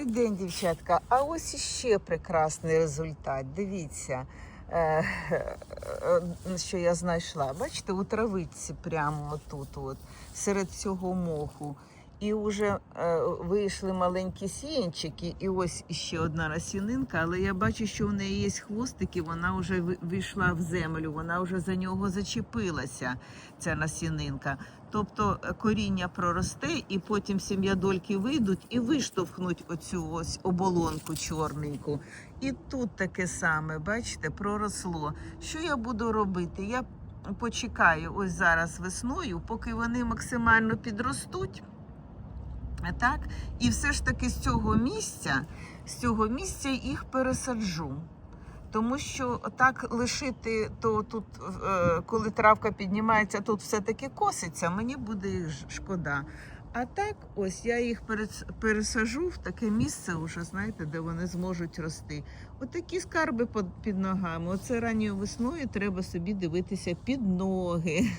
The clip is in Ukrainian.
Добрий день, дівчатка. А ось іще прекрасний результат. Дивіться, е, е, що я знайшла. Бачите, у травиці прямо тут, от, серед цього моху. І вже е, вийшли маленькі сіянчики, і ось іще одна насінинка, але я бачу, що в неї є хвостики, вона вже ви- вийшла в землю, вона вже за нього зачепилася, ця насінинка. Тобто е, коріння проросте, і потім сім'ядольки вийдуть і виштовхнуть оцю ось оболонку чорненьку. І тут таке саме, бачите, проросло. Що я буду робити? Я почекаю ось зараз весною, поки вони максимально підростуть. Так, і все ж таки з цього місця, з цього місця їх пересаджу. Тому що так лишити, то тут, е, коли травка піднімається, тут все-таки коситься, мені буде їх шкода. А так, ось я їх перес- пересажу в таке місце, уже, знаєте, де вони зможуть рости. Отакі скарби під ногами. Оце ранньою весною треба собі дивитися під ноги.